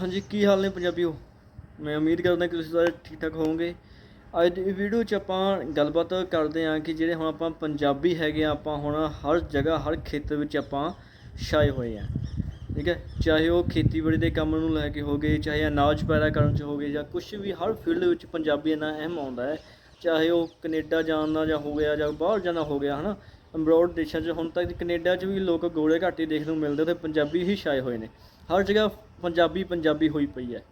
ਹਾਂਜੀ, ਕੀ ਹਾਲ ਨੇ ਪੰਜਾਬੀਓ? ਮੈਂ ਉਮੀਦ ਕਰਦਾ ਕਿ ਤੁਸੀਂ ਸਾਰੇ ਠੀਕ ਠਾਕ ਹੋਵੋਗੇ। ਅੱਜ ਦੀ ਵੀਡੀਓ 'ਚ ਆਪਾਂ ਗੱਲਬਾਤ ਕਰਦੇ ਹਾਂ ਕਿ ਜਿਹੜੇ ਹੁਣ ਆਪਾਂ ਪੰਜਾਬੀ ਹੈਗੇ ਆ, ਆਪਾਂ ਹੁਣ ਹਰ ਜਗ੍ਹਾ, ਹਰ ਖੇਤਰ ਵਿੱਚ ਆਪਾਂ ਛਾਏ ਹੋਏ ਆ। ਠੀਕ ਹੈ? ਚਾਹੇ ਉਹ ਖੇਤੀਬਾੜੀ ਦੇ ਕੰਮ ਨੂੰ ਲੈ ਕੇ ਹੋਗੇ ਚਾਹੇ ਅਨਾਜ ਪੈਦਾ ਕਰਨ 'ਚ ਹੋਗੇ ਜਾਂ ਕੁਝ ਵੀ ਹਰ ਫੀਲਡ ਵਿੱਚ ਪੰਜਾਬੀ ਇੰਨਾ ਅਹਿਮ ਆਉਂਦਾ ਹੈ। ਚਾਹੇ ਉਹ ਕੈਨੇਡਾ ਜਾਣ ਦਾ ਜਾਂ ਹੋ ਗਿਆ ਜਾਂ ਬਾਹਰ ਜਾਣਾ ਹੋ ਗਿਆ, ਹਨਾ? ਅਬਰੋਡ ਦੇਸ਼ਾਂ 'ਚ ਹੁਣ ਤੱਕ ਕੈਨੇਡਾ 'ਚ ਵੀ ਲੋਕ ਗੋਲੇ ਘੱਟ ਦੇਖਣ ਨੂੰ ਮਿਲਦੇ ਤੇ ਪੰਜਾਬੀ ਹੀ ਛਾਏ ਹੋਏ ਨੇ। ਹਰ ਜਗ੍ਹਾ ਪੰਜਾਬੀ ਪੰਜਾਬੀ ਹੋਈ ਪਈ ਹੈ।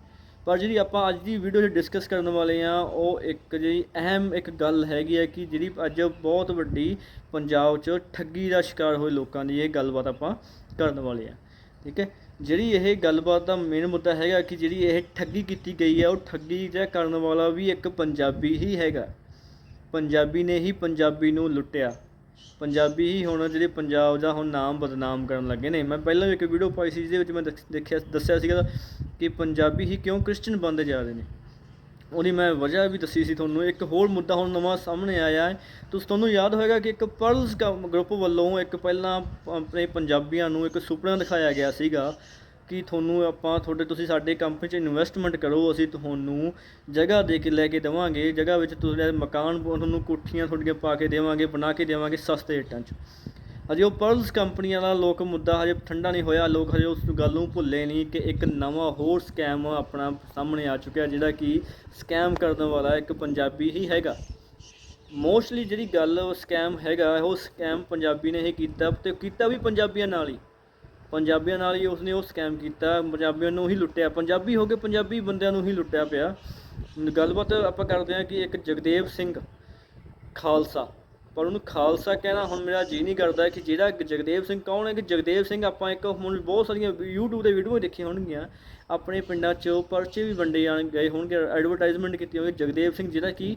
ਪਰ ਜਿਹੜੀ ਆਪਾਂ ਅੱਜ ਦੀ ਵੀਡੀਓ 'ਚ ਡਿਸਕਸ ਕਰਨ ਵਾਲੇ ਆ ਉਹ ਇੱਕ ਜਿਹੜੀ ਅਹਿਮ ਇੱਕ ਗੱਲ ਹੈਗੀ ਹੈ ਕਿ ਜਿਹੜੀ ਅੱਜ ਬਹੁਤ ਵੱਡੀ ਪੰਜਾਬ 'ਚ ਠੱਗੀ ਦਾ ਸ਼ਿਕਾਰ ਹੋਏ ਲੋਕਾਂ ਦੀ ਇਹ ਗੱਲਬਾਤ ਆਪਾਂ ਕਰਨ ਵਾਲੇ ਆ ਠੀਕ ਹੈ? ਜਿਹੜੀ ਇਹ ਗੱਲਬਾਤ ਦਾ ਮੇਨ ਮੁੱਦਾ ਹੈਗਾ ਕਿ ਜਿਹੜੀ ਇਹ ਠੱਗੀ ਕੀਤੀ ਗਈ ਹੈ, ਉਹ ਠੱਗੀ ਦਾ ਕਰਨ ਵਾਲਾ ਵੀ ਇੱਕ ਪੰਜਾਬੀ ਹੀ ਹੈਗਾ। ਪੰਜਾਬੀ ਨੇ ਹੀ ਪੰਜਾਬੀ ਨੂੰ ਲੁੱਟਿਆ। ਪੰਜਾਬੀ ਹੀ ਹੁਣ ਜਿਹੜੇ ਪੰਜਾਬ ਦਾ ਹੁਣ ਨਾਮ ਬਦਨਾਮ ਕਰਨ ਲੱਗੇ ਨੇ। ਮੈਂ ਪਹਿਲਾਂ ਵੀ ਇੱਕ ਵੀਡੀਓ ਪਾਈ ਸੀ, ਜਿਹਦੇ ਵਿੱਚ ਮੈਂ ਦਖ- ਦੇਖਿਆ, ਦੱਸਿਆ ਸੀਗਾ ਕਿ ਪੰਜਾਬੀ ਹੀ ਕਿਉਂ ਕ੍ਰਿਸਚਨ ਬਣਦੇ ਜਾ ਰਹੇ ਨੇ। ਉਹਦੀ ਮੈਂ ਵਜ੍ਹਾ ਵੀ ਦੱਸੀ ਸੀ ਤੁਹਾਨੂੰ। ਇੱਕ ਹੋਰ ਮੁੱਦਾ ਹੁਣ ਨਵਾਂ ਸਾਹਮਣੇ ਆਇਆ ਹੈ। ਤੁਸੀਂ ਤੁਹਾਨੂੰ ਯਾਦ ਹੋਏਗਾ ਕਿ ਇੱਕ ਪਰਲਸ ਗਰੁੱਪ ਵੱਲੋਂ ਇੱਕ ਪਹਿਲਾਂ ਆਪਣੇ ਪੰਜਾਬੀਆਂ ਨੂੰ ਇੱਕ ਸੁਪਨਾ ਦਿਖਾਇਆ ਗਿਆ ਸੀਗਾ। ਕਿ ਤੁਹਾਨੂੰ ਆਪਾਂ ਤੁਹਾਡੇ, ਤੁਸੀਂ ਸਾਡੇ ਕੰਪਨੀ 'ਚ ਇਨਵੈਸਟਮੈਂਟ ਕਰੋ, ਅਸੀਂ ਤੁਹਾਨੂੰ ਜਗ੍ਹਾ ਦੇ ਕੇ ਲੈ ਕੇ ਦੇਵਾਂਗੇ, ਜਗ੍ਹਾ ਵਿੱਚ ਤੁਹਾਡੇ ਮਕਾਨ, ਤੁਹਾਨੂੰ ਕੋਠੀਆਂ ਤੁਹਾਡੀਆਂ ਪਾ ਕੇ ਦੇਵਾਂਗੇ, ਬਣਾ ਕੇ ਦੇਵਾਂਗੇ ਸਸਤੇ ਰੇਟਾਂ 'ਚ। ਹਜੇ ਉਹ ਪਰਲਸ ਕੰਪਨੀਆਂ ਦਾ ਲੋਕ ਮੁੱਦਾ ਹਜੇ ਠੰਡਾ ਨਹੀਂ ਹੋਇਆ, ਲੋਕ ਹਜੇ ਉਸ ਗੱਲ ਨੂੰ ਭੁੱਲੇ ਨਹੀਂ ਕਿ ਇੱਕ ਨਵਾਂ ਹੋਰ ਸਕੈਮ ਆਪਣਾ ਸਾਹਮਣੇ ਆ ਚੁੱਕਿਆ, ਜਿਹੜਾ ਕਿ ਸਕੈਮ ਕਰਨ ਵਾਲਾ ਇੱਕ ਪੰਜਾਬੀ ਹੀ ਹੈਗਾ। ਮੋਸਟਲੀ ਜਿਹੜੀ ਗੱਲ ਸਕੈਮ ਹੈਗਾ, ਉਹ ਸਕੈਮ ਪੰਜਾਬੀ ਨੇ ਹੀ ਕੀਤਾ, ਤੇ ਕੀਤਾ ਵੀ ਪੰਜਾਬੀਆਂ ਨਾਲ ਹੀ। ਪੰਜਾਬੀਆਂ ਨਾਲ ਹੀ ਉਸਨੇ ਉਹ ਸਕੈਮ ਕੀਤਾ। ਪੰਜਾਬੀਆਂ ਨੂੰ ਹੀ ਲੁੱਟਿਆ। ਪੰਜਾਬੀ ਹੋ ਕੇ ਪੰਜਾਬੀ ਬੰਦਿਆਂ ਨੂੰ ਹੀ ਲੁੱਟਿਆ ਪਿਆ। ਗੱਲਬਾਤ ਆਪਾਂ ਕਰਦੇ ਹਾਂ ਕਿ ਇੱਕ ਜਗਦੇਵ ਸਿੰਘ ਖਾਲਸਾ। ਪਰ ਉਹਨੂੰ ਖਾਲਸਾ ਕਹਿਣਾ ਹੁਣ ਮੇਰਾ ਜੀ ਨਹੀਂ ਕਰਦਾ ਕਿ ਜਿਹੜਾ ਜਗਦੇਵ ਸਿੰਘ ਕੌਣ ਹੈ ਕਿ ਜਗਦੇਵ ਸਿੰਘ ਆਪਾਂ ਇੱਕ ਹੁਣ ਬਹੁਤ ਸਾਰੀਆਂ YouTube ਤੇ ਵੀਡੀਓ ਦੇਖੀਆਂ ਹੋਣਗੀਆਂ। ਆਪਣੇ ਪਿੰਡਾਂ 'ਚ ਪਰਚੇ ਵੀ ਵੰਡੇ ਜਾਣ ਗਏ ਹੋਣਗੇ। ਐਡਵਰਟਾਈਜ਼ਮੈਂਟ ਕੀਤੀ ਹੋਵੇ ਜਗਦੇਵ ਸਿੰਘ ਜਿਹੜਾ ਕਿ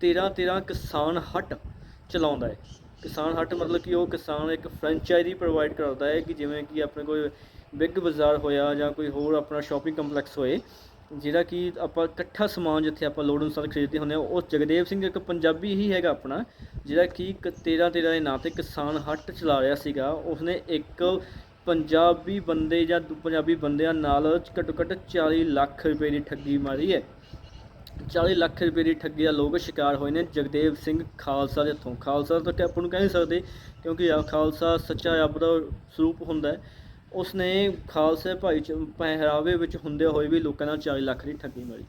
13 13 ਕਿਸਾਨ ਹੱਟ ਚਲਾਉਂਦਾ ਹੈ। ਕਿਸਾਨ ਹੱਟ ਮਤਲਬ ਕਿ ਉਹ ਕਿਸਾਨ ਇੱਕ ਫਰੈਂਚਾਈਜ਼ੀ ਪ੍ਰੋਵਾਈਡ ਕਰਦਾ ਹੈ ਕਿ ਜਿਵੇਂ ਕਿ ਆਪਣੇ ਕੋਈ ਬਿਗ ਬਾਜ਼ਾਰ ਹੋਇਆ ਜਾਂ ਕੋਈ ਹੋਰ ਆਪਣਾ ਸ਼ਾਪਿੰਗ ਕੰਪਲੈਕਸ ਹੋਏ, ਜਿਹੜਾ ਕਿ ਆਪਾਂ ਇਕੱਠਾ ਸਮਾਨ ਜਿੱਥੇ ਆਪਾਂ ਲੋੜ ਅਨੁਸਾਰ ਖਰੀਦਦੇ ਹੁੰਦੇ ਹਾਂ, ਉਹ ਜਗਦੇਵ ਸਿੰਘ ਇੱਕ ਪੰਜਾਬੀ ਹੀ ਹੈਗਾ ਆਪਣਾ, ਜਿਹੜਾ ਕਿ 13 13 ਦੇ ਨਾਂ ਤੇ ਕਿਸਾਨ ਹੱਟ ਚਲਾ ਰਿਹਾ ਸੀਗਾ। ਉਸਨੇ ਇੱਕ ਪੰਜਾਬੀ ਬੰਦੇ ਜਾਂ ਦੂ- ਪੰਜਾਬੀ ਬੰਦਿਆਂ ਨਾਲ ਘੱਟੋ ਘੱਟ 40 ਲੱਖ ਰੁਪਏ ਦੀ ਠੱਗੀ ਮਾਰੀ ਹੈ। 40 ਲੱਖ ਰੁਪਏ ਦੀ ਠੱਗੀ ਦਾ ਲੋਕ ਸ਼ਿਕਾਰ ਹੋਏ ਨੇ ਜਗਦੇਵ ਸਿੰਘ ਖਾਲਸਾ ਦੇ ਹੱਥੋਂ। ਖਾਲਸਾ ਤਾਂ ਆਪਾਂ ਨੂੰ ਕਹਿ ਨਹੀਂ ਸਕਦੇ ਕਿਉਂਕਿ ਆ ਖਾਲਸਾ ਸੱਚਾ ਰੱਬ ਦਾ ਸਰੂਪ ਹੁੰਦਾ ਹੈ। ਉਸਨੇ ਖਾਲਸੇ ਭਾਈ ਪਹਿਰਾਵੇ ਵਿੱਚ ਹੁੰਦੇ ਹੋਏ ਵੀ ਲੋਕਾਂ ਨਾਲ 40 ਲੱਖ ਦੀ ਠੱਗੀ ਮਾਰੀ।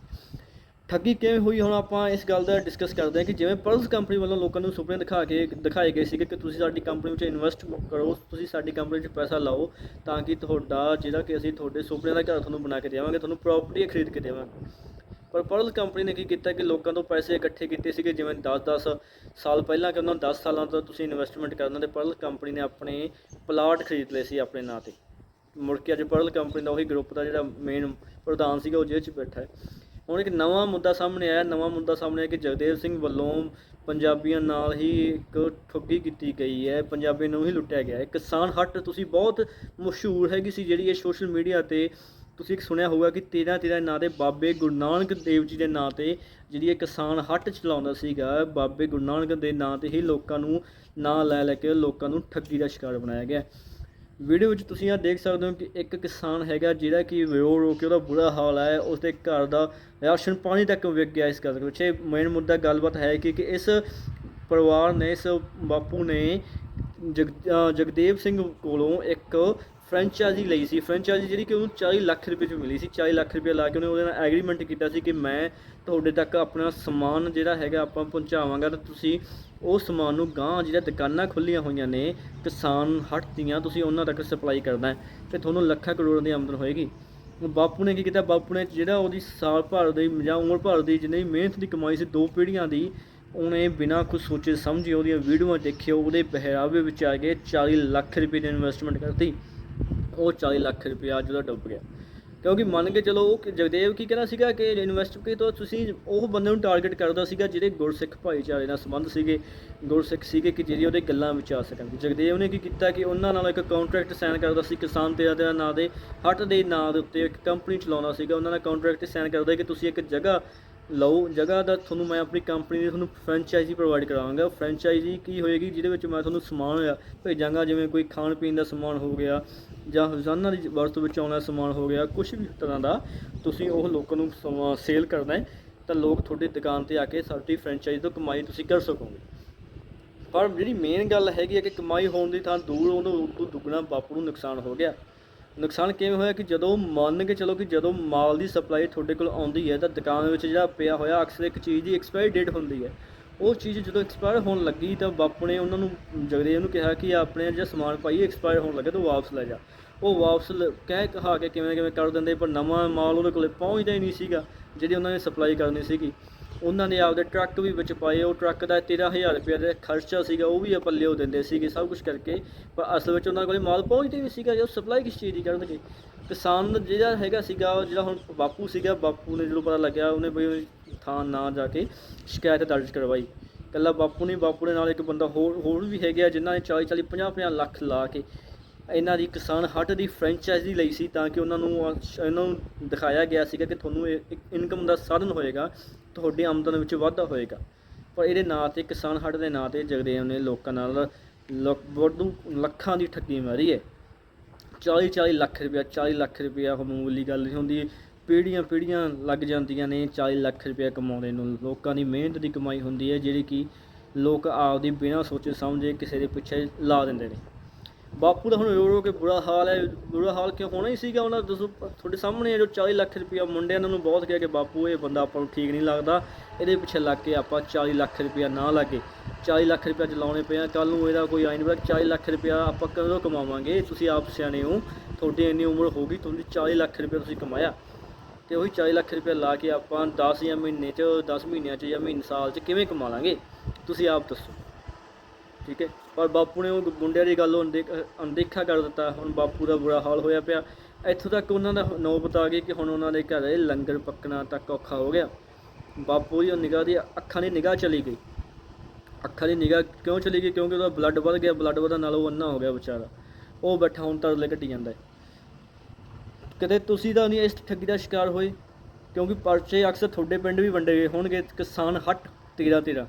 ਠੱਗੀ ਕਿਵੇਂ ਹੋਈ ਹੁਣ ਆਪਾਂ ਇਸ ਗੱਲ ਦਾ ਡਿਸਕਸ ਕਰਦੇ ਹਾਂ ਕਿ ਜਿਵੇਂ ਪਰਲਸ ਕੰਪਨੀ ਵੱਲੋਂ ਲੋਕਾਂ ਨੂੰ ਸੁਪਨੇ ਦਿਖਾ ਕੇ ਦਿਖਾਏ ਗਏ ਸੀਗੇ ਕਿ ਤੁਸੀਂ ਸਾਡੀ ਕੰਪਨੀ ਵਿੱਚ ਇਨਵੈਸਟ ਕਰੋ, ਤੁਸੀਂ ਸਾਡੀ ਕੰਪਨੀ 'ਚ ਪੈਸਾ ਲਾਓ ਤਾਂ ਕਿ ਤੁਹਾਡਾ ਜਿਹੜਾ ਕਿ ਅਸੀਂ ਤੁਹਾਡੇ ਸੁਪਨੇ ਦਾ ਘਰ ਤੁਹਾਨੂੰ ਬਣਾ ਕੇ ਦੇਵਾਂਗੇ, ਤੁਹਾਨੂੰ ਪ੍ਰਾਪਰਟੀ ਖਰੀਦ ਕੇ ਦੇਵਾਂਗੇ। ਪਰ ਪਰਲ ਕੰਪਨੀ ਨੇ ਕੀ ਕੀਤਾ ਕਿ ਲੋਕਾਂ ਤੋਂ ਪੈਸੇ ਇਕੱਠੇ ਕੀਤੇ ਸੀਗੇ, ਜਿਵੇਂ 10-10 ਸਾਲ ਪਹਿਲਾਂ ਕਿ ਉਹਨਾਂ 10 ਸਾਲਾਂ ਤੋਂ ਤੁਸੀਂ ਇਨਵੈਸਟਮੈਂਟ ਕਰਨਾ ਤੇ ਪਰਲ ਕੰਪਨੀ ਨੇ ਆਪਣੇ ਪਲਾਟ ਖਰੀਦ ਲਏ ਸੀ ਆਪਣੇ ਨਾਂ ਤੇ। ਮੁੜ ਕੇ ਅੱਜ ਪਰਲ ਕੰਪਨੀ ਦਾ ਉਹੀ ਗਰੁੱਪ ਦਾ ਜਿਹੜਾ ਮੇਨ ਪ੍ਰਧਾਨ ਸੀਗਾ, ਉਹ ਜੇਲ੍ਹ 'ਚ ਬੈਠਾ ਹੈ। ਹੁਣ ਇੱਕ ਨਵਾਂ ਮੁੱਦਾ ਸਾਹਮਣੇ ਆਇਆ, ਨਵਾਂ ਮੁੱਦਾ ਸਾਹਮਣੇ ਆਇਆ ਕਿ ਜਗਦੇਵ ਸਿੰਘ ਵੱਲੋਂ ਪੰਜਾਬੀਆਂ ਨਾਲ ਹੀ ਇੱਕ ਠੱਗੀ ਕੀਤੀ ਗਈ ਹੈ, ਪੰਜਾਬੀਆਂ ਨੂੰ ਹੀ ਲੁੱਟਿਆ ਗਿਆ ਹੈ। ਕਿਸਾਨ ਹੱਟ ਤੁਸੀਂ ਬਹੁਤ ਮਸ਼ਹੂਰ ਹੈਗੀ ਸੀ ਜਿਹੜੀ ਇਹ ਸੋਸ਼ਲ ਮੀਡੀਆ ਤੇ ਤੁਸੀਂ ਇੱਕ ਸੁਣਿਆ ਹੋਊਗਾ ਕਿ 13 13 ਨਾਂ ਦੇ ਬਾਬੇ ਗੁਰੂ ਨਾਨਕ ਦੇਵ ਜੀ ਦੇ ਨਾਂ ਤੇ ਜਿਹੜੀ ਇਹ ਕਿਸਾਨ ਹੱਟ ਚਲਾਉਂਦਾ ਸੀਗਾ, ਬਾਬੇ ਗੁਰੂ ਨਾਨਕ ਦੇ ਨਾਂ ਤੇ ਹੀ ਲੋਕਾਂ ਨੂੰ ਨਾਂ ਲੈ ਲੈ ਕੇ ਲੋਕਾਂ ਨੂੰ ਠੱਗੀ ਦਾ ਸ਼ਿਕਾਰ ਬਣਾਇਆ ਗਿਆ। ਵੀਡੀਓ ਵਿੱਚ ਤੁਸੀਂ ਆ ਦੇਖ ਸਕਦੇ ਹੋ ਕਿ ਇੱਕ ਕਿਸਾਨ ਹੈਗਾ ਜਿਹੜਾ ਕਿ ਰੋ ਰੋ ਕੇ ਉਹਦਾ ਬੁਰਾ ਹਾਲ ਹੈ, ਉਸਦੇ ਘਰ ਦਾ ਰਾਸ਼ਨ ਪਾਣੀ ਤੱਕ ਵਿਕ ਗਿਆ ਇਸ ਗੱਲ ਵਿੱਚ ਇਹ ਮੇਨ ਮੁੱਦਾ ਗੱਲਬਾਤ ਹੈ ਕਿ ਕਿ ਇਸ ਪਰਿਵਾਰ ਨੇ, ਇਸ ਬਾਪੂ ਨੇ ਜਗ ਜਗਦੇਵ ਸਿੰਘ ਕੋਲੋਂ ਇੱਕ ਫਰੈਂਚਾਈਜ਼ੀ ਲਈ ਸੀ। ਫਰੈਂਚਾਈਜ਼ੀ ਜਿਹੜੀ ਕਿ ਉਹਨੂੰ 40 ਲੱਖ ਰੁਪਏ 'ਚ ਮਿਲੀ ਸੀ। 40 ਲੱਖ ਰੁਪਏ ਲਾ ਕੇ ਉਹਨੇ ਉਹਦੇ ਨਾਲ ਐਗਰੀਮੈਂਟ ਕੀਤਾ ਸੀ ਕਿ ਮੈਂ ਤੁਹਾਡੇ ਤੱਕ ਆਪਣਾ ਸਮਾਨ ਜਿਹੜਾ ਹੈਗਾ ਆਪਾਂ ਪਹੁੰਚਾਵਾਂਗਾ ਤਾਂ ਤੁਸੀਂ ਉਹ ਸਮਾਨ ਨੂੰ ਗਾਂ ਜਿਹੜਾ ਦੁਕਾਨਾਂ ਖੁੱਲੀਆਂ ਹੋਈਆਂ ਨੇ, ਕਿਸਾਨ ਹੱਟ ਦੀਆਂ, ਤੁਸੀਂ ਉਹਨਾਂ ਤੱਕ ਸਪਲਾਈ ਕਰਨਾ ਹੈ ਤੇ ਤੁਹਾਨੂੰ ਲੱਖਾਂ ਕਰੋੜਾਂ ਦੀ ਆਮਦਨ ਹੋਏਗੀ। ਬਾਪੂ ਨੇ ਕੀ ਕੀਤਾ? ਬਾਪੂ ਨੇ ਜਿਹੜਾ ਉਹਦੀ ਸਾਲ ਭਰ ਦੀ ਜਾਂ ਉਮਰ ਭਰ ਦੀ ਜਿੰਨੀ ਮਿਹਨਤ ਦੀ ਕਮਾਈ ਸੀ, ਦੋ ਪੀੜ੍ਹੀਆਂ ਦੀ, ਉਹਨੇ ਬਿਨਾਂ ਕੁਝ ਸੋਚੇ ਸਮਝੇ ਉਹਦੀਆਂ ਵੀਡੀਓਆਂ ਦੇਖੇ ਉਹਦੇ ਪਹਿਰਾਵੇ ਵਿੱਚ ਆ ਕੇ 40 ਲੱਖ ਰੁਪਏ ਦੀ ਇਨਵੈਸਟਮੈਂਟ ਕਰਤੀ। ਉਹ 40 ਲੱਖ ਰੁਪਇਆ ਅੱਜ ਉਹਦਾ ਡੁੱਬ ਗਿਆ। ਕਿਉਂਕਿ ਮੰਨ ਕੇ ਚਲੋ ਉਹ ਜਗਦੇਵ ਕੀ ਕਹਿੰਦਾ ਸੀਗਾ ਕਿ ਇਨਵੈਸਟ ਕੇ ਤੋਂ ਤੁਸੀਂ ਉਹ ਬੰਦੇ ਨੂੰ ਟਾਰਗੇਟ ਕਰਦਾ ਸੀਗਾ ਜਿਹੜੇ ਗੁਰਸਿੱਖ ਭਾਈਚਾਰੇ ਨਾਲ ਸੰਬੰਧ ਸੀਗੇ। ਗੁਰਸਿੱਖ ਸੀਗੇ ਕਿ ਜਿਹੜੇ ਉਹਦੇ ਗੱਲਾਂ ਵਿੱਚ ਆ ਸਕਣ। ਜਗਦੇਵ ਨੇ ਕੀ ਕੀਤਾ ਕਿ ਉਹਨਾਂ ਨਾਲ ਇੱਕ ਕੰਟਰੈਕਟ ਸਾਈਨ ਕਰਦਾ ਸੀ ਕਿਸਾਨ ਤੇਰਾ ਤੇਰਾ ਨਾਂ ਦੇ, ਹੱਟ ਦੇ ਨਾਂ ਦੇ ਉੱਤੇ ਇੱਕ ਕੰਪਨੀ ਚਲਾਉਂਦਾ ਸੀਗਾ। ਉਹਨਾਂ ਨਾਲ ਕੰਟਰੈਕਟ ਸਾਈਨ ਕਰਦਾ ਕਿ ਤੁਸੀਂ ਇੱਕ ਜਗ੍ਹਾ ਲਓ, ਜਗ੍ਹਾ ਦਾ ਤੁਹਾਨੂੰ ਮੈਂ ਆਪਣੀ ਕੰਪਨੀ ਦੀ ਤੁਹਾਨੂੰ ਫਰੈਂਚਾਈਜ਼ੀ ਪ੍ਰੋਵਾਈਡ ਕਰਾਵਾਂਗਾ। ਫਰੈਂਚਾਈਜ਼ੀ ਕੀ ਹੋਏਗੀ, ਜਿਹਦੇ ਵਿੱਚ ਮੈਂ ਤੁਹਾਨੂੰ ਸਮਾਨ ਭੇਜਾਂਗਾ, ਜਿਵੇਂ ਕੋਈ ਖਾਣ ਪੀਣ ਦਾ ਸਮਾਨ ਹੋ ਗਿਆ, ਜਾਂ ਰੋਜ਼ਾਨਾ ਦੀ ਵਰਤੋਂ ਵਿੱਚ ਆਉਣ ਵਾਲਾ ਸਮਾਨ ਹੋ ਗਿਆ ਕੁਝ ਵੀ ਤਰ੍ਹਾਂ ਦਾ, ਤੁਸੀਂ ਉਹ ਲੋਕਾਂ ਨੂੰ ਸੇਲ ਕਰਨਾ ਹੈ, ਤਾਂ ਲੋਕ ਤੁਹਾਡੀ ਦੁਕਾਨ ਤੇ ਆ ਕੇ ਸਾਡੀ ਫਰੈਂਚਾਈਜ਼ੀ ਤੋਂ ਕਮਾਈ ਤੁਸੀਂ ਕਰ ਸਕੋਗੇ। ਪਰ ਜਿਹੜੀ ਮੇਨ ਗੱਲ ਹੈਗੀ ਹੈ ਕਿ ਕਮਾਈ ਹੋਣ ਦੀ ਥਾਂ ਦੂਰ ਉਹਨੂੰ ਉਦੋਂ ਦੁੱਗਣਾ ਬਾਪੂ ਨੂੰ ਨੁਕਸਾਨ ਹੋ ਗਿਆ। ਨੁਕਸਾਨ ਕਿਵੇਂ ਹੋਇਆ ਕਿ ਜਦੋਂ ਮੰਨ ਕੇ ਚਲੋ ਕਿ ਜਦੋਂ ਮਾਲ ਦੀ ਸਪਲਾਈ ਤੁਹਾਡੇ ਕੋਲ ਆਉਂਦੀ ਹੈ ਤਾਂ ਦੁਕਾਨ ਵਿੱਚ ਜਿਹੜਾ ਪਿਆ ਹੋਇਆ ਅਕਸਰ ਇੱਕ ਚੀਜ਼ ਦੀ ਐਕਸਪਾਇਰੀ ਡੇਟ ਹੁੰਦੀ ਹੈ। ਉਹ ਚੀਜ਼ ਜਦੋਂ ਐਕਸਪਾਇਰ ਹੋਣ ਲੱਗੀ ਤਾਂ ਬਾਪੂ ਨੇ ਉਹਨਾਂ ਨੂੰ, ਜਗਦੇਵ ਨੂੰ ਕਿਹਾ ਕਿ ਆਪਣੇ ਜਿਹੜਾ ਸਮਾਨ ਪਾਈ ਐਕਸਪਾਇਰ ਹੋਣ ਲੱਗਾ ਤਾਂ ਵਾਪਸ ਲੈ ਜਾ। ਉਹ ਵਾਪਸ ਲ- ਕਹਿ ਕਹਾ ਕੇ ਕਿਵੇਂ ਕਿਵੇਂ ਕਰ ਦਿੰਦੇ, ਪਰ ਨਵਾਂ ਮਾਲ ਉਹਦੇ ਕੋਲੇ ਪਹੁੰਚਦਾ ਹੀ ਨਹੀਂ ਸੀਗਾ, ਜਿਹੜੀ ਉਹਨਾਂ ਨੇ ਸਪਲਾਈ ਕਰਨੀ ਸੀਗੀ। ਉਹਨਾਂ ਨੇ ਆਪਦੇ ਟਰੱਕ ਵੀ ਵਿੱਚ ਪਾਏ, ਉਹ ਟਰੱਕ ਦਾ 13000 ਰੁਪਏ ਦਾ ਖਰਚਾ ਸੀਗਾ, ਉਹ ਵੀ ਆਪਾਂ ਲਿਓ ਦਿੰਦੇ ਸੀਗੇ ਸਭ ਕੁਝ ਕਰਕੇ। ਪਰ ਅਸਲ ਵਿੱਚ ਉਹਨਾਂ ਕੋਲੇ ਮਾਲ ਪਹੁੰਚਦੇ ਵੀ ਸੀਗਾ, ਜੋ ਸਪਲਾਈ ਕਿਸ ਚੀਜ਼ ਦੀ ਕਰਨਗੇ? ਕਿਸਾਨ ਜਿਹੜਾ ਹੈਗਾ ਸੀਗਾ ਜਿਹੜਾ ਹੁਣ ਬਾਪੂ ਸੀਗਾ, ਬਾਪੂ ਨੇ ਜਦੋਂ ਪਤਾ ਲੱਗਿਆ, ਉਹਨੇ ਬਈ ਥਾਂ ਨਾ ਜਾ ਕੇ ਸ਼ਿਕਾਇਤ ਦਰਜ ਕਰਵਾਈ। ਕੱਲਾ ਬਾਪੂ ਨੇ ਬਾਪੂ ਦੇ ਨਾਲ ਇੱਕ ਬੰਦਾ ਹੋਰ ਹੋਰ ਵੀ ਹੈਗੇ ਆ, ਜਿਨ੍ਹਾਂ ਨੇ 40 40 50 50 ਲੱਖ ਲਾ ਕੇ ਇਹਨਾਂ ਦੀ ਕਿਸਾਨ ਹੱਟ ਦੀ ਫਰੈਂਚਾਈਜ਼ੀ ਲਈ ਸੀ, ਤਾਂ ਕਿ ਉਹਨਾਂ ਨੂੰ ਇਹਨਾਂ ਨੂੰ ਦਿਖਾਇਆ ਗਿਆ ਸੀਗਾ ਕਿ ਤੁਹਾਨੂੰ ਇਹ ਇਨਕਮ ਦਾ ਸਾਧਨ ਹੋਏਗਾ। ਤੁਹਾਡੀ ਆਮਦਨ ਵਿੱਚ ਵਾਧਾ ਹੋਏਗਾ। ਪਰ ਇਹਦੇ ਨਾਂ ਤੇ ਕਿਸਾਨ ਹੱਟ ਦੇ ਨਾਂ ਤੇ ਜਗਦੇਵ ਨੇ ਲੋਕਾਂ ਨਾਲ ਲੋਕ, ਵਾਧੂ ਲੱਖਾਂ ਦੀ ਠੱਗੀ ਮਾਰੀ ਹੈ। 40 40 ਲੱਖ ਰੁਪਇਆ 40 ਲੱਖ ਰੁਪਇਆ ਉਹ ਮਾਮੂਲੀ ਗੱਲ ਨਹੀਂ ਹੁੰਦੀ। ਪੀੜ੍ਹੀਆਂ ਪੀੜ੍ਹੀਆਂ ਲੱਗ ਜਾਂਦੀਆਂ ਨੇ 40 ਲੱਖ ਰੁਪਇਆ ਕਮਾਉਣੇ ਨੂੰ। ਲੋਕਾਂ ਦੀ ਮਿਹਨਤ ਦੀ ਕਮਾਈ ਹੁੰਦੀ ਹੈ, ਜਿਹੜੀ ਕਿ ਲੋਕ ਆਪਦੀ ਬਿਨਾਂ ਸੋਚੇ ਸਮਝੇ ਕਿਸੇ ਦੇ ਪਿੱਛੇ ਲਾ ਦਿੰਦੇ ਨੇ। ਬਾਪੂ ਦਾ ਹੁਣ ਰੋ ਰੋ ਕੇ ਬੁਰਾ ਹਾਲ ਹੈ, ਬੁਰਾ ਹਾਲ ਕਿਉਂ ਹੋਣਾ ਹੀ ਸੀਗਾ ਉਹਨਾਂ ਦੱਸੋ, ਤੁਹਾਡੇ ਸਾਹਮਣੇ ਹੈ ਜੋ 40 ਲੱਖ ਰੁਪਇਆ ਮੁੰਡਿਆਂ ਨੂੰ ਬਹੁਤ ਕਿਹਾ ਕਿ ਬਾਪੂ, ਇਹ ਬੰਦਾ ਆਪਾਂ ਨੂੰ ਠੀਕ ਨਹੀਂ ਲੱਗਦਾ। ਇਹਦੇ ਪਿੱਛੇ ਲੱਗ ਕੇ ਆਪਾਂ 40 ਲੱਖ ਰੁਪਇਆ ਨਾ ਲੱਗੇ 40 ਲੱਖ ਰੁਪਇਆ ਚਲਾਉਣੇ ਪਿਆ ਕੱਲ ਨੂੰ ਇਹਦਾ ਕੋਈ ਆਈ ਨਹੀਂ ਪਤਾ 40 ਲੱਖ ਰੁਪਇਆ ਆਪਾਂ ਕਦੋਂ ਕਮਾਵਾਂਗੇ? ਤੁਸੀਂ ਆਪ ਸਿਆਣੇ ਹੋ, ਤੁਹਾਡੀ ਇੰਨੀ ਉਮਰ ਹੋ ਗਈ, ਤੁਹਾਡੀ 40 ਲੱਖ ਰੁਪਇਆ ਤੁਸੀਂ ਕਮਾਇਆ। ਤੇ ਉਹੀ 40 ਲੱਖ ਰੁਪਇਆ ਲਾ ਕੇ ਆਪਾਂ 10 ਜਾਂ ਮਹੀਨੇ 'ਚ 10 ਮਹੀਨਿਆਂ 'ਚ ਜਾਂ ਮਹੀਨੇ ਸਾਲ 'ਚ ਕਿਵੇਂ ਕਮਾ ਲਾਂਗੇ? ਤੁਸੀਂ ਆਪ ਦੱਸੋ। ਠੀਕ ਹੈ? ਪਰ ਬਾਪੂ ਨੇ ਉਹ ਮੁੰਡਿਆਂ ਦੀ ਗੱਲ ਅਣਦੇਖ, ਅਣਦੇਖਾ ਕਰ ਦਿੱਤਾ। ਹੁਣ ਬਾਪੂ ਦਾ ਬੁਰਾ ਹਾਲ ਹੋਇਆ ਪਿਆ। ਇੱਥੋਂ ਤੱਕ ਉਹਨਾਂ ਦਾ ਨੌਬਤ ਆ ਗਈ ਕਿ ਹੁਣ ਉਹਨਾਂ ਦੇ ਘਰ ਲੰਗਰ ਪੱਕਣਾ ਤੱਕ ਔਖਾ ਹੋ ਗਿਆ। ਬਾਪੂ ਦੀ ਨਿਗਾਹ ਦੀ ਅੱਖਾਂ ਦੀ ਨਿਗਾਹ ਚਲੀ ਗਈ। ਅੱਖਾਂ ਦੀ ਨਿਗਾਹ ਕਿਉਂ ਚਲੀ ਗਈ? ਕਿਉਂਕਿ ਉਹਦਾ ਬਲੱਡ ਵੱਧ ਗਿਆ। ਬਲੱਡ ਵਧਣ ਨਾਲ ਉਹ ਅੰਨਾ ਹੋ ਗਿਆ ਵਿਚਾਰਾ। ਉਹ ਬੈਠਾ ਹੁਣ ਤਰਲੇ ਘਟੀ ਜਾਂਦਾ ਹੈ। ਕਦੇ ਤੁਸੀਂ ਤਾਂ ਨਹੀਂ ਇਸ ਠੱਗੀ ਦਾ ਸ਼ਿਕਾਰ ਹੋਏ? ਕਿਉਂਕਿ ਪਰਚੇ ਅਕਸਰ ਤੁਹਾਡੇ ਪਿੰਡ ਵੀ ਵੰਡੇ ਗਏ ਹੋਣਗੇ। ਕਿਸਾਨ ਹੱਟ ਤੇਰਾ ਤੇਰਾ।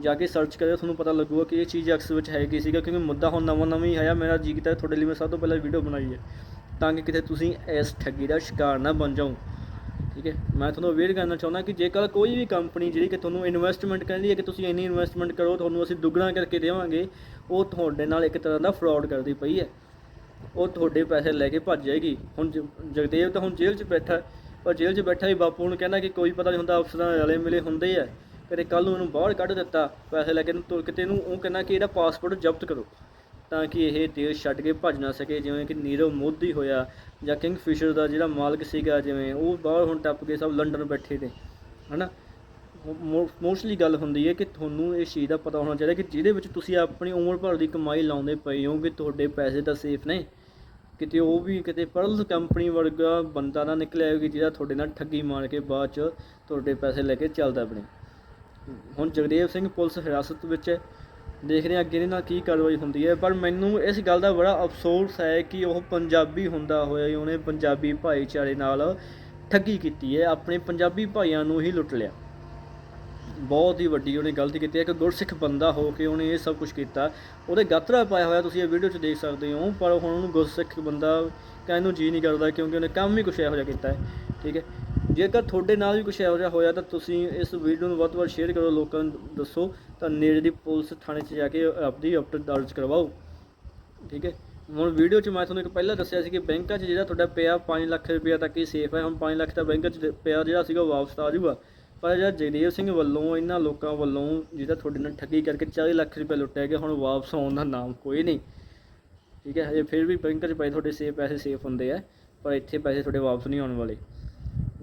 ਜਾ ਕੇ ਸਰਚ ਕਰਿਓ ਤੁਹਾਨੂੰ ਪਤਾ ਲੱਗੂਗਾ ਕਿ ਇਹ ਚੀਜ਼ ਅਕਸਰ ਵਿੱਚ ਹੈ ਕੀ ਸੀਗਾ ਕਿਉਂਕਿ ਮੁੱਦਾ ਹੁਣ ਨਵਾਂ ਨਵਾਂ ਹੀ ਆਇਆ। ਮੇਰਾ ਜੀ ਕੀਤਾ ਤੁਹਾਡੇ ਲਈ ਮੈਂ ਸਭ ਤੋਂ ਪਹਿਲਾਂ ਵੀਡੀਓ ਬਣਾਈ ਹੈ ਤਾਂ ਕਿ ਕਿਤੇ ਤੁਸੀਂ ਇਸ ਠੱਗੀ ਦਾ ਸ਼ਿਕਾਰ ਨਾ ਬਣ ਜਾਓ। ਠੀਕ ਹੈ? ਮੈਂ ਤੁਹਾਨੂੰ ਅਵੇਅਰ ਕਰਨਾ ਚਾਹੁੰਦਾ ਕਿ ਜੇਕਰ ਕੋਈ ਵੀ ਕੰਪਨੀ ਜਿਹੜੀ ਕਿ ਤੁਹਾਨੂੰ ਇਨਵੈਸਟਮੈਂਟ ਕਹਿੰਦੀ ਹੈ ਕਿ ਤੁਸੀਂ ਇੰਨੀ ਇਨਵੈਸਟਮੈਂਟ ਕਰੋ ਤੁਹਾਨੂੰ ਅਸੀਂ ਦੁੱਗਣਾ ਕਰਕੇ ਦੇਵਾਂਗੇ ਉਹ ਤੁਹਾਡੇ ਨਾਲ ਇੱਕ ਤਰ੍ਹਾਂ ਦਾ ਫਰਾਡ ਕਰਦੀ ਪਈ ਹੈ। ਉਹ ਤੁਹਾਡੇ ਪੈਸੇ ਲੈ ਕੇ ਭੱਜ ਜਾਏਗੀ। ਹੁਣ ਜ- ਜਗਦੇਵ ਤਾਂ ਹੁਣ ਜੇਲ੍ਹ 'ਚ ਬੈਠਾ ਹੈ, ਪਰ ਜੇਲ੍ਹ 'ਚ ਬੈਠਾ ਹੀ ਬਾਪੂ ਨੂੰ ਕਹਿੰਦਾ ਕਿ ਕੋਈ ਪਤਾ ਨਹੀਂ ਹੁੰਦਾ ਅਫਸਰਾਂ ਰਲੇ ਮਿਲੇ ਹੁੰਦੇ ਆ। ਕਦੇ ਕੱਲ ਨੂੰ ਇਹਨੂੰ ਬਾਹਰ ਕੱਢ ਦਿੱਤਾ, ਪੈਸੇ ਲੈ ਕੇ ਇਹਨੂੰ ਤੁਰ ਕਿਤੇ ਨੂੰ ਉਹ ਕਹਿੰਦਾ ਕਿ ਇਹਦਾ ਪਾਸਪੋਰਟ ਜ਼ਬਤ ਕਰੋ, ਤਾਂ ਕਿ ਇਹ ਦੇਸ਼ ਛੱਡ ਕੇ ਭੱਜ ਨਾ ਸਕੇ, ਜਿਵੇਂ ਕਿ ਨੀਰਵ ਮੋਦੀ ਹੋਇਆ ਜਾਂ ਕਿੰਗ ਫਿਸ਼ਰ ਦਾ ਜਿਹੜਾ ਮਾਲਕ ਸੀਗਾ, ਜਿਵੇਂ ਉਹ ਬਾਹਰ ਹੁਣ ਟੱਪ ਕੇ ਸਭ ਲੰਡਨ ਬੈਠੇ ਤੇ ਹਨਾ? ਮੋਸਟਲੀ ਗੱਲ ਹੁੰਦੀ ਹੈ ਕਿ ਤੁਹਾਨੂੰ ਇਸ ਚੀਜ਼ ਦਾ ਪਤਾ ਹੋਣਾ ਚਾਹੀਦਾ ਕਿ ਜਿਹਦੇ ਵਿੱਚ ਤੁਸੀਂ ਆਪਣੀ ਉਮਰ ਭਰ ਦੀ ਕਮਾਈ ਲਾਉਂਦੇ ਪਏ ਹੋ, ਕਿ ਤੁਹਾਡੇ ਪੈਸੇ ਤਾਂ ਸੇਫ ਨੇ, ਕਿਤੇ ਉਹ ਵੀ ਕਿਤੇ ਪਰਲ ਕੰਪਨੀ ਵਰਗਾ ਬੰਦਾ ਨਾ ਨਿਕਲਿਆ ਹੋਵੇ ਕਿ ਜਿਹੜਾ ਤੁਹਾਡੇ ਨਾਲ ਠੱਗੀ ਮਾਰ ਕੇ ਬਾਅਦ ਚ ਤੁਹਾਡੇ ਪੈਸੇ ਲੈ ਕੇ ਚੱਲਦਾ ਬਣੇ ਹੁਣ ਜਗਦੇਵ ਸਿੰਘ ਪੁਲਿਸ ਹਿਰਾਸਤ ਵਿੱਚ ਹੈ। ਦੇਖਦੇ ਹਾਂ ਅੱਗੇ ਇਹਦੇ ਨਾਲ ਕੀ ਕਾਰਵਾਈ ਹੁੰਦੀ ਹੈ। ਪਰ ਮੈਨੂੰ ਇਸ ਗੱਲ ਦਾ ਬੜਾ ਅਫਸੋਸ ਹੈ ਕਿ ਉਹ ਪੰਜਾਬੀ ਹੁੰਦਾ ਹੋਇਆ ਹੀ ਉਹਨੇ ਪੰਜਾਬੀ ਭਾਈਚਾਰੇ ਨਾਲ ਠੱਗੀ ਕੀਤੀ ਹੈ। ਆਪਣੇ ਪੰਜਾਬੀ ਭਾਈਆਂ ਨੂੰ ਹੀ ਲੁੱਟ ਲਿਆ। ਬਹੁਤ ਹੀ ਵੱਡੀ ਉਹਨੇ ਗਲਤੀ ਕੀਤੀ ਹੈ। ਇੱਕ ਗੁਰਸਿੱਖ ਬੰਦਾ ਹੋ ਕੇ ਉਹਨੇ ਇਹ ਸਭ ਕੁਝ ਕੀਤਾ। ਉਹਦੇ ਗਾਤਰਾ ਪਾਇਆ ਹੋਇਆ ਤੁਸੀਂ ਇਹ ਵੀਡੀਓ 'ਚ ਦੇਖ ਸਕਦੇ ਹੋ। ਪਰ ਹੁਣ ਉਹਨੂੰ ਗੁਰਸਿੱਖ ਬੰਦਾ ਕਹਿਣ ਨੂੰ ਜੀ ਨਹੀਂ ਕਰਦਾ ਕਿਉਂਕਿ ਉਹਨੇ ਕੰਮ ਹੀ ਕੁਛ ਇਹੋ ਜਿਹਾ ਕੀਤਾ ਹੈ। ਠੀਕ ਹੈ। ਜੇਕਰ ਤੁਹਾਡੇ ਨਾਲ ਵੀ ਕੁਛ ਇਹੋ ਜਿਹਾ ਹੋਇਆ ਤਾਂ ਤੁਸੀਂ ਇਸ ਵੀਡੀਓ ਨੂੰ ਵੱਧ ਤੋਂ ਵੱਧ ਸ਼ੇਅਰ ਕਰੋ, ਲੋਕਾਂ ਨੂੰ ਦੱਸੋ, ਤਾਂ ਨੇੜੇ ਦੀ ਪੁਲਿਸ ਥਾਣੇ 'ਚ ਜਾ ਕੇ ਆਪਦੀ ਅਪਡੇਟ ਦਰਜ ਕਰਵਾਓ। ਠੀਕ ਹੈ? ਹੁਣ ਵੀਡੀਓ 'ਚ ਮੈਂ ਤੁਹਾਨੂੰ ਇੱਕ ਪਹਿਲਾਂ ਦੱਸਿਆ ਸੀ ਕਿ ਬੈਂਕਾਂ 'ਚ ਜਿਹੜਾ ਤੁਹਾਡਾ ਪਿਆ 5 ਲੱਖ ਰੁਪਇਆ ਤੱਕ ਹੀ ਸੇਫ ਹੈ। ਹੁਣ 5 ਲੱਖ ਤਾਂ ਬੈਂਕ 'ਚ ਪਿਆ ਜਿਹੜਾ ਸੀਗਾ ਉਹ ਵਾਪਸ ਆ ਜਾਊਗਾ। ਪਰ ਜਿਹੜਾ ਜਗਦੇਵ ਸਿੰਘ ਵੱਲੋਂ, ਇਹਨਾਂ ਲੋਕਾਂ ਵੱਲੋਂ ਜਿਹਦਾ ਤੁਹਾਡੇ ਨਾਲ ਠੱਗੀ ਕਰਕੇ 40 ਲੱਖ ਰੁਪਏ ਲੁੱਟਿਆ ਗਿਆ, ਹੁਣ ਵਾਪਸ ਆਉਣ ਦਾ ਨਾਮ ਕੋਈ ਨਹੀਂ। ਠੀਕ ਹੈ? ਹਜੇ ਫਿਰ ਵੀ ਬੈਂਕ 'ਚ ਪਏ, ਤੁਹਾਡੇ ਸੇਫ ਪੈਸੇ ਸੇਫ ਹੁੰਦੇ ਆ, ਪਰ ਇੱਥੇ ਪੈਸੇ ਤੁਹਾਡੇ ਵਾਪਸ ਨਹੀਂ ਆਉਣ ਵਾਲੇ।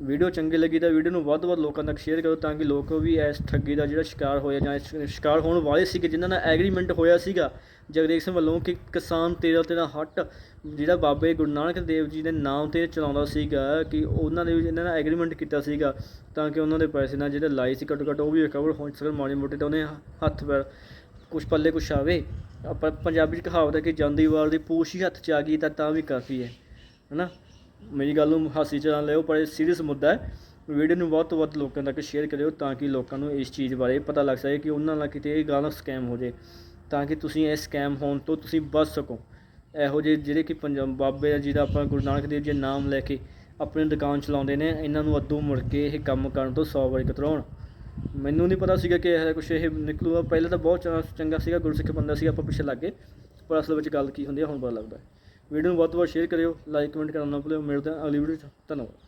ਵੀਡੀਓ ਚੰਗੀ ਲੱਗੀ ਤਾਂ ਵੀਡੀਓ ਨੂੰ ਵੱਧ ਤੋਂ ਵੱਧ ਲੋਕਾਂ ਤੱਕ ਸ਼ੇਅਰ ਕਰੋ ਤਾਂ ਕਿ ਲੋਕ ਵੀ ਇਸ ਠੱਗੀ ਦਾ ਜਿਹੜਾ ਸ਼ਿਕਾਰ ਹੋਇਆ ਜਾਂ ਸ਼ਿਕਾਰ ਹੋਣ ਵਾਲੇ ਸੀਗੇ, ਜਿਨ੍ਹਾਂ ਨਾਲ ਐਗਰੀਮੈਂਟ ਹੋਇਆ ਸੀਗਾ, ਜਗਦੇਵ ਸਿੰਘ ਵੱਲੋਂ ਕਿ ਕਿਸਾਨ ਤੇਰਾ ਤੇਰਾ ਹੱਟ, ਜਿਹੜਾ ਬਾਬੇ ਗੁਰੂ ਨਾਨਕ ਦੇਵ ਜੀ ਦੇ ਨਾਮ ਤੇ ਚਲਾਉਂਦਾ ਸੀਗਾ, ਕਿ ਉਹਨਾਂ ਨੇ ਵੀ ਇਹਨਾਂ ਨਾਲ ਐਗਰੀਮੈਂਟ ਕੀਤਾ ਸੀਗਾ, ਤਾਂ ਕਿ ਉਹਨਾਂ ਦੇ ਪੈਸੇ ਨਾਲ ਜਿਹੜੇ ਲਾਏ ਸੀ ਘੱਟੋ ਘੱਟ, ਉਹ ਵੀ ਰਿਕਵਰ ਹੋ ਸਕਣ ਮਾੜੀ ਮੋਟੇ ਤਾਂ ਉਹਨੇ ਹੱਥ ਪੈਰ ਕੁਛ ਪੱਲੇ ਕੁਛ ਆਵੇ ਆਪਾਂ ਪੰਜਾਬੀ 'ਚ ਕਹਾਵਤ ਹੈ ਕਿ ਜਾਂਦੀ ਵਾਰ ਦੀ ਪੂਛ ਹੀ ਹੱਥ 'ਚ ਆ ਗਈ ਤਾਂ ਤਾਂ ਵੀ ਕਾਫੀ ਹੈ, ਹਨਾ? ਮੇਰੀ ਗੱਲ ਨੂੰ ਹਾਸੀ ਚ ਨਾ ਲਿਓ, ਪਰ ਇਹ ਸੀਰੀਅਸ ਮੁੱਦਾ ਹੈ। ਵੀਡੀਓ ਨੂੰ ਵੱਧ ਤੋਂ ਵੱਧ ਲੋਕਾਂ ਤੱਕ ਸ਼ੇਅਰ ਕਰਿਓ ਤਾਂ ਕਿ ਲੋਕਾਂ ਨੂੰ ਇਸ ਚੀਜ਼ ਬਾਰੇ ਪਤਾ ਲੱਗ ਸਕੇ ਕਿ ਉਹਨਾਂ ਨਾਲ ਕਿਤੇ ਇਹ ਗਾਣਾ ਸਕੈਮ ਹੋ ਜੇ। ਤਾਂ ਕਿ ਤੁਸੀਂ ਇਹ ਸਕੈਮ ਹੋਣ ਤੋਂ ਤੁਸੀਂ ਬਚ ਸਕੋ। ਇਹੋ ਜਿਹੇ ਜਿਹੜੇ ਕਿ ਪੰਜਾਬ ਬਾਬੇ ਆ, ਜਿਹਦਾ ਆਪਾਂ ਗੁਰੂ ਨਾਨਕ ਦੇਵ ਜੀ ਦਾ ਨਾਮ ਲੈ ਕੇ ਆਪਣੀ ਦੁਕਾਨ ਚਲਾਉਂਦੇ ਨੇ, ਇਹਨਾਂ ਨੂੰ ਅੱਧੂ ਮੁੜ ਕੇ ਇਹ ਕੰਮ ਕਰਨ ਤੋਂ 100 ਵਾਰੀ ਕਤਰਾਉਣ। ਮੈਨੂੰ ਨਹੀਂ ਪਤਾ ਸੀਗਾ ਕਿ ਇਹ ਕੁਛ ਇਹ ਨਿਕਲੂਗਾ। ਪਹਿਲਾਂ ਤਾਂ ਬਹੁਤ ਚੰਗਾ- ਚੰਗਾ ਸੀਗਾ, ਗੁਰਸਿੱਖ ਬੰਦਾ ਸੀ ਆਪਾਂ ਪਿੱਛੇ ਲੱਗ ਗਏ। ਪਰ ਅਸਲ ਵਿੱਚ ਗੱਲ ਕੀ ਹੁੰਦੀ ਹੈ ਹੁਣ ਪਤਾ ਲੱਗਦਾ। ਵੀਡੀਓ ਨੂੰ ਵੱਧ ਤੋਂ ਵੱਧ ਸ਼ੇਅਰ ਕਰਿਓ ਲਾਈਕ ਕਮੈਂਟ ਕਰਨਾ ਨਾ ਭੁੱਲਿਓ। ਮਿਲਦੇ ਹਾਂ ਅਗਲੀ ਵੀਡੀਓ 'ਚ ਧੰਨਵਾਦ।